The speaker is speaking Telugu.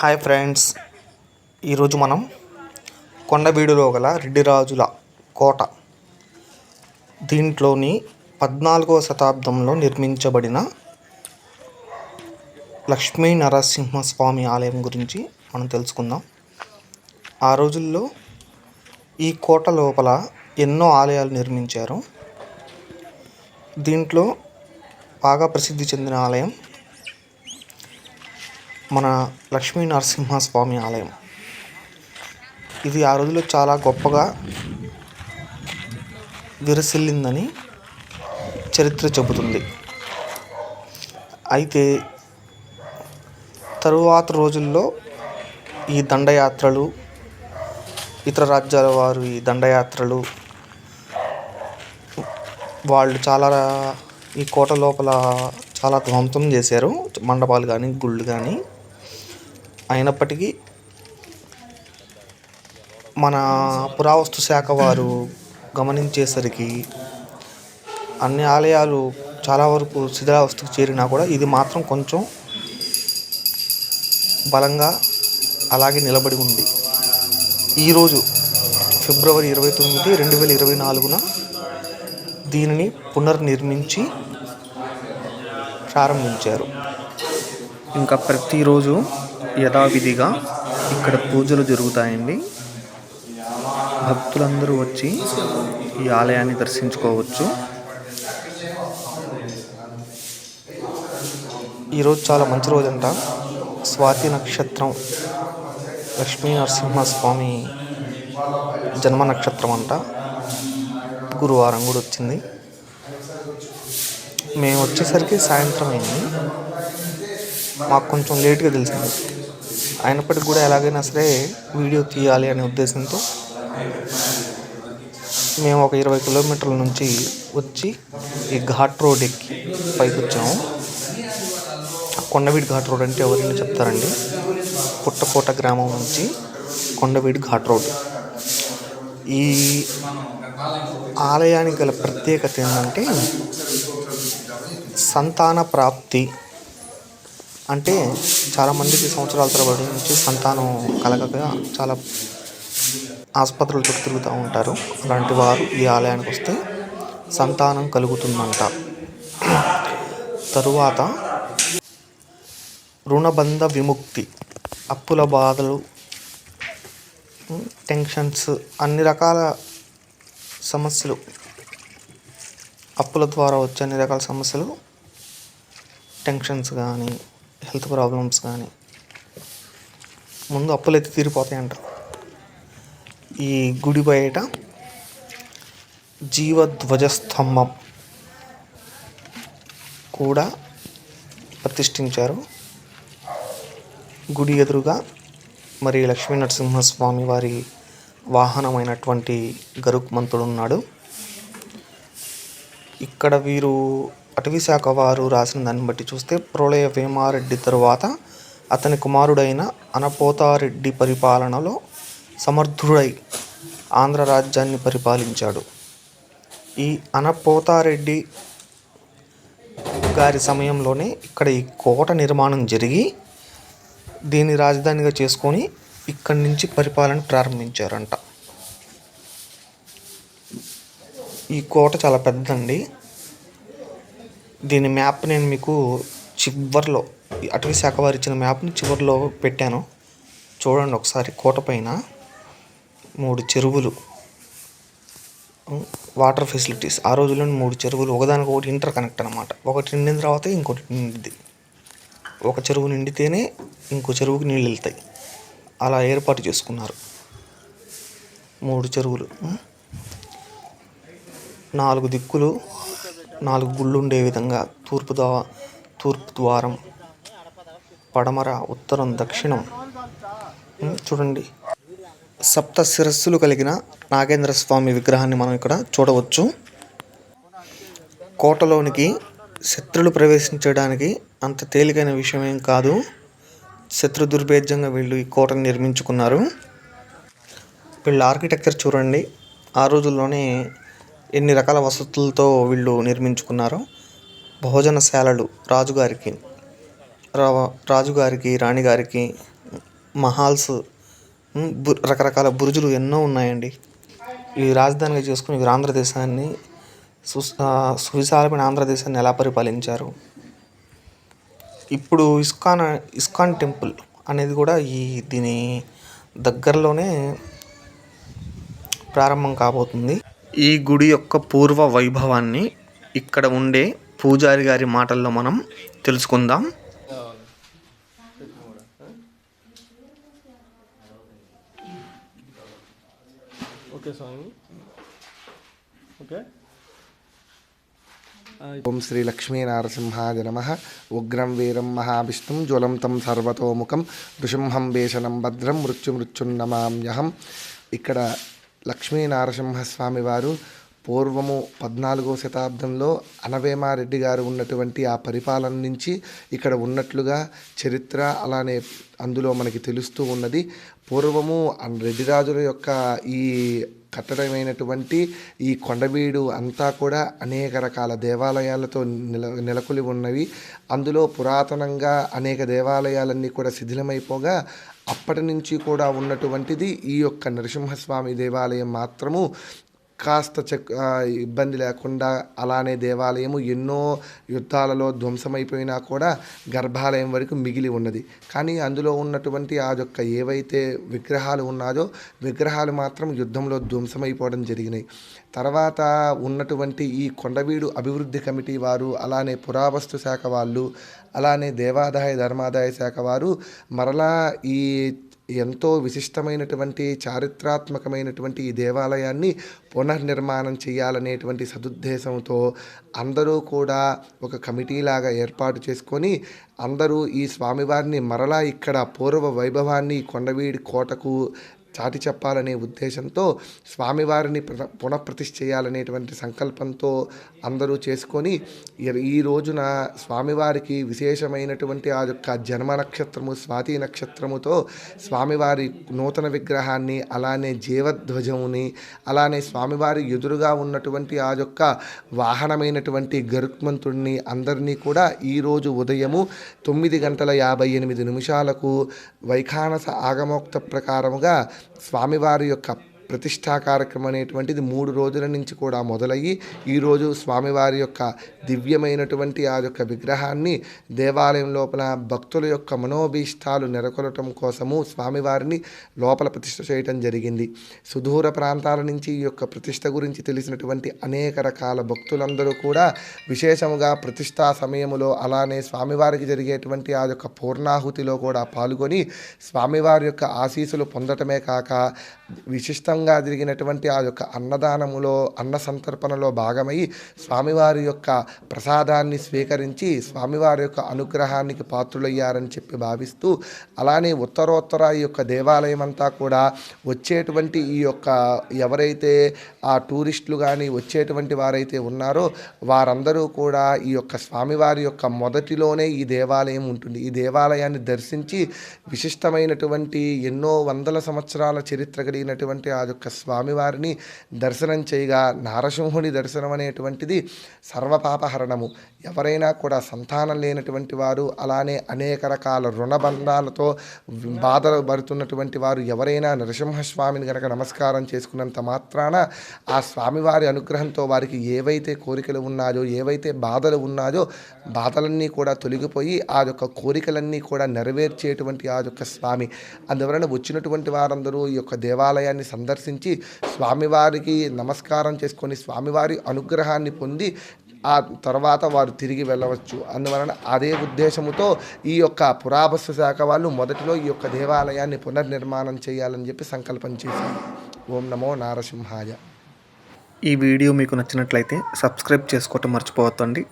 Hi friends. ఈరోజు మనం కొండవీడులో గల రెడ్డిరాజుల కోట దీంట్లోని పద్నాలుగవ శతాబ్దంలో నిర్మించబడిన లక్ష్మీ నరసింహస్వామి ఆలయం గురించి మనం తెలుసుకుందాం. ఆ రోజుల్లో ఈ కోట లోపల ఎన్నో ఆలయాలు నిర్మించారు. దీంట్లో బాగా ప్రసిద్ధి చెందిన ఆలయం మన లక్ష్మీ నరసింహస్వామి ఆలయం. ఇది ఆ రోజుల్లో చాలా గొప్పగా విరసిల్లిందని చరిత్ర చెబుతుంది. అయితే తరువాత రోజుల్లో ఈ దండయాత్రలు ఇతర రాజ్యాల వారు ఈ దండయాత్రలు వాళ్ళు చాలా ఈ కోట లోపల చాలా ధ్వంసం చేశారు. మండపాలు కానీ గుళ్ళు కానీ అయినప్పటికీ మన పురావస్తు శాఖ వారు గమనించేసరికి అన్ని ఆలయాలు చాలా వరకు శిథిలావస్థకు చేరినా కూడా ఇది మాత్రం కొంచెం బలంగా అలాగే నిలబడి ఉంది. ఈరోజు ఫిబ్రవరి ఇరవై తొమ్మిది రెండు వేల ఇరవై నాలుగున దీనిని పునర్నిర్మించి ప్రారంభించారు. ఇంకా ప్రతిరోజు యథావిధిగా ఇక్కడ పూజలు జరుగుతాయండి. భక్తులందరూ వచ్చి ఈ ఆలయాన్ని దర్శించుకోవచ్చు. ఈరోజు చాలా మంచి రోజంట. స్వాతి నక్షత్రం లక్ష్మీ నరసింహస్వామి జన్మ నక్షత్రం అంట. గురువారం కూడా వచ్చింది. మేము వచ్చేసరికి సాయంత్రం అయింది. మాకు కొంచెం లేట్గా తెలిసింది. అయినప్పటికీ కూడా ఎలాగైనా సరే వీడియో తీయాలి అనే ఉద్దేశంతో మేము ఒక ఇరవై కిలోమీటర్ల నుంచి వచ్చి ఈ ఘాట్ రోడ్ ఎక్కి పైకి వచ్చాము. కొండవీడి ఘాట్ రోడ్ అంటే ఎవరైనా చెప్తారండి? పుట్టకోట గ్రామం నుంచి కొండవీడి ఘాట్ రోడ్. ఈ ఆలయానికి గల ప్రత్యేకత ఏంటంటే సంతాన ప్రాప్తి అంటే చాలామందికి సంవత్సరాల తరబడి నుంచి సంతానం కలగక చాలా ఆసుపత్రుల చుట్టూ తిరుగుతూ ఉంటారు. అలాంటి వారు ఈ ఆలయానికి వస్తే సంతానం కలుగుతుందంట. తరువాత రుణబంధ విముక్తి అప్పుల బాధలు టెన్షన్స్ అన్ని రకాల సమస్యలు అప్పుల ద్వారా వచ్చే అన్ని రకాల సమస్యలు టెన్షన్స్ కానీ హెల్త్ ప్రాబ్లమ్స్ కానీ ముందు అప్పులు అయితే తీరిపోతాయంట ఈ గుడి బయట జీవధ్వజస్తంభం కూడా ప్రతిష్ఠించారు. గుడి ఎదురుగా మరి లక్ష్మీ నరసింహస్వామి వారి వాహనమైనటువంటి గరుత్మంతుడు ఉన్నాడు. ఇక్కడ వీరు అటవీ శాఖ వారు రాసిన దాన్ని బట్టి చూస్తే ప్రళయ వేమారెడ్డి తరువాత అతని కుమారుడైన అనపోతారెడ్డి పరిపాలనలో సమర్థుడై ఆంధ్ర రాజ్యాన్ని పరిపాలించాడు. ఈ అనపోతారెడ్డి గారి సమయంలోనే ఇక్కడ ఈ కోట నిర్మాణం జరిగి దీన్ని రాజధానిగా చేసుకొని ఇక్కడి నుంచి పరిపాలన ప్రారంభించారంట. ఈ కోట చాలా పెద్దదండి. దీని మ్యాప్ నేను మీకు చివర్లో అటవీ శాఖ వారు ఇచ్చిన మ్యాప్ని చివరిలో పెట్టాను. చూడండి ఒకసారి కోట పైన మూడు చెరువులు. Water facilities. ఆ రోజుల్లో మూడు చెరువులు. ఒకదానికి ఒకటి ఇంటర్ కనెక్ట్ అనమాట ఒకటి నిండిన తర్వాత ఇంకోటి నిండిద్ది. ఒక చెరువు నిండితేనే ఇంకో చెరువుకి నీళ్ళు వెళ్తాయి. అలా ఏర్పాటు చేసుకున్నారు. మూడు చెరువులు. నాలుగు దిక్కులు. నాలుగు గుళ్ళు ఉండే విధంగా తూర్పు ద్వా తూర్పు ద్వారం పడమర ఉత్తరం దక్షిణం. చూడండి. సప్త శిరస్సులు కలిగిన నాగేంద్ర స్వామి విగ్రహాన్ని మనం ఇక్కడ చూడవచ్చు. కోటలోనికి శత్రులు ప్రవేశించడానికి అంత తేలికైన విషయం ఏం కాదు. శత్రు దుర్భేద్యంగా వీళ్ళు ఈ కోటను నిర్మించుకున్నారు. వీళ్ళ ఆర్కిటెక్చర్ చూడండి. ఆ రోజుల్లోనే ఎన్ని రకాల వసతులతో వీళ్ళు నిర్మించుకున్నారో? భోజనశాలలు రాజుగారికి రాజుగారికి రాణిగారికి మహాల్స్ బు- రకరకాల బురుజులు ఎన్నో ఉన్నాయండి. ఇవి రాజధానిగా చేసుకుని వీరు ఆంధ్రదేశాన్ని సు సువిశాలమైన ఆంధ్రదేశాన్ని ఎలా పరిపాలించారు? ఇప్పుడు ఇస్కాన్ ఇస్కాన్ టెంపుల్ అనేది కూడా ఈ దీని దగ్గరలోనే ప్రారంభం కాబోతుంది. ఈ గుడి యొక్క పూర్వ వైభవాన్ని ఇక్కడ ఉండే పూజారి గారి మాటల్లో మనం తెలుసుకుందాం. ఓకే స్వామి. ఓకే. ఓం శ్రీ లక్ష్మీనారసింహాయ నమ. ఉగ్రం వీరం మహావిష్ణుం జ్వలంతం సర్వతోముఖం నృసింహం వేషనం భద్రం మృత్యుమృత్యున్నమామ్యహం. ఇక్కడ లక్ష్మీ నారసింహస్వామి వారు పూర్వము పద్నాలుగో శతాబ్దంలో అనవేమారెడ్డి గారు ఉన్నటువంటి ఆ పరిపాలన నుంచి ఇక్కడ ఉన్నట్లుగా చరిత్ర అలానే అందులో మనకి తెలుస్తూ ఉన్నది. పూర్వము రెడ్డిరాజుల యొక్క ఈ కట్టడమైనటువంటి ఈ కొండవీడు అంతా కూడా అనేక రకాల దేవాలయాలతో నెల నెలకొలి ఉన్నవి. అందులో పురాతనంగా అనేక దేవాలయాలన్నీ కూడా శిథిలమైపోగా అప్పటి నుంచి కూడా ఉన్నటువంటిది ఈ యొక్క నరసింహస్వామి దేవాలయం మాత్రము. కాస్త చెక్ ఇబ్బంది లేకుండా అలానే దేవాలయము ఎన్నో యుద్ధాలలో ధ్వంసమైపోయినా కూడా గర్భాలయం వరకు మిగిలి ఉన్నది. కానీ అందులో ఉన్నటువంటి ఆ యొక్క ఏవైతే విగ్రహాలు ఉన్నాయో విగ్రహాలు మాత్రం యుద్ధంలో ధ్వంసమైపోవడం జరిగినాయి. తర్వాత ఉన్నటువంటి ఈ కొండవీడు అభివృద్ధి కమిటీ వారు అలానే పురావస్తు శాఖ వాళ్ళు అలానే దేవాదాయ ధర్మాదాయ శాఖ వారు మరలా ఈ ఎంతో విశిష్టమైనటువంటి చారిత్రాత్మకమైనటువంటి ఈ దేవాలయాన్ని పునర్నిర్మాణం చేయాలనేటువంటి సదుద్దేశంతో అందరూ కూడా ఒక కమిటీలాగా ఏర్పాటు చేసుకొని అందరూ ఈ స్వామివారిని మరలా ఇక్కడ పూర్వ వైభవాన్ని కొండవీడి కోటకు చాటి చెప్పాలనే ఉద్దేశంతో స్వామివారిని ప్ర- పునఃప్రతిష్ఠ చేయాలనేటువంటి సంకల్పంతో అందరూ చేసుకొని ఈ- ఈ రోజున స్వామివారికి విశేషమైనటువంటి ఆ యొక్క జన్మ నక్షత్రము స్వాతి నక్షత్రముతో స్వామివారి నూతన విగ్రహాన్ని అలానే జీవధ్వజముని అలానే స్వామివారి ఎదురుగా ఉన్నటువంటి ఆ యొక్క వాహనమైనటువంటి గరుత్మంతుడిని అందరినీ కూడా ఈరోజు ఉదయము తొమ్మిది గంటల యాభై ఎనిమిది నిమిషాలకు వైఖానస ఆగమోక్త ప్రకారముగా స్వామివారి యొక్క ప్రతిష్టా కార్యక్రమం అనేటువంటిది మూడు రోజుల నుంచి కూడా మొదలయ్యి ఈరోజు స్వామివారి యొక్క దివ్యమైనటువంటి ఆ యొక్క విగ్రహాన్ని దేవాలయం లోపల భక్తుల యొక్క మనోభీష్టాలు నెరకొలటం కోసము స్వామివారిని లోపల ప్రతిష్ఠ చేయటం జరిగింది. సుదూర ప్రాంతాల నుంచి ఈ యొక్క ప్రతిష్ట గురించి తెలిసినటువంటి అనేక రకాల భక్తులందరూ కూడా విశేషముగా ప్రతిష్టా సమయములో అలానే స్వామివారికి జరిగేటువంటి ఆ యొక్క పూర్ణాహుతిలో కూడా పాల్గొని స్వామివారి యొక్క ఆశీస్సులు పొందటమే కాక విశిష్టంగా జరిగినటువంటి ఆ యొక్క అన్నదానములో అన్న సంతర్పణలో భాగమై స్వామివారి యొక్క ప్రసాదాన్ని స్వీకరించి స్వామివారి యొక్క అనుగ్రహానికి పాత్రులయ్యారని చెప్పి భావిస్తూ అలానే ఉత్తరోత్తర ఈ యొక్క దేవాలయం అంతా కూడా వచ్చేటువంటి ఈ యొక్క ఎవరైతే ఆ టూరిస్టులు కానీ వచ్చేటువంటి వారైతే ఉన్నారో వారందరూ కూడా ఈ యొక్క స్వామివారి యొక్క మొదటిలోనే ఈ దేవాలయం ఉంటుంది. ఈ దేవాలయాన్ని దర్శించి విశిష్టమైనటువంటి ఎన్నో వందల సంవత్సరాల చరిత్ర కలిగినటువంటి ఆ యొక్క స్వామివారిని దర్శనం చేయగా నారసింహుని దర్శనం అనేటువంటిది సర్వపాప ఉదాహరణము. ఎవరైనా కూడా సంతానం లేనటువంటి వారు అలానే అనేక రకాల రుణబంధాలతో బాధలు పడుతున్నటువంటి వారు ఎవరైనా నరసింహస్వామిని గనక నమస్కారం చేసుకున్నంత మాత్రాన ఆ స్వామివారి అనుగ్రహంతో వారికి ఏవైతే కోరికలు ఉన్నాయో ఏవైతే బాధలు ఉన్నాయో బాధలన్నీ కూడా తొలగిపోయి ఆ యొక్క కోరికలన్నీ కూడా నెరవేర్చేటువంటి ఆ యొక్క స్వామి. అందువలన వచ్చినటువంటి వారందరూ ఈ యొక్క దేవాలయాన్ని సందర్శించి స్వామివారికి నమస్కారం చేసుకొని స్వామివారి అనుగ్రహాన్ని పొంది ఆ తర్వాత వారు తిరిగి వెళ్ళవచ్చు. అందువలన అదే ఉద్దేశముతో ఈ యొక్క పురావస్తు శాఖ వాళ్ళు మొదటిలో ఈ యొక్క దేవాలయాన్ని పునర్నిర్మాణం చేయాలని చెప్పి సంకల్పం చేశారు. ఓం నమో నారసింహాయ. ఈ వీడియో మీకు నచ్చినట్లయితే సబ్స్క్రైబ్ చేసుకోవటం మర్చిపోవద్దండి.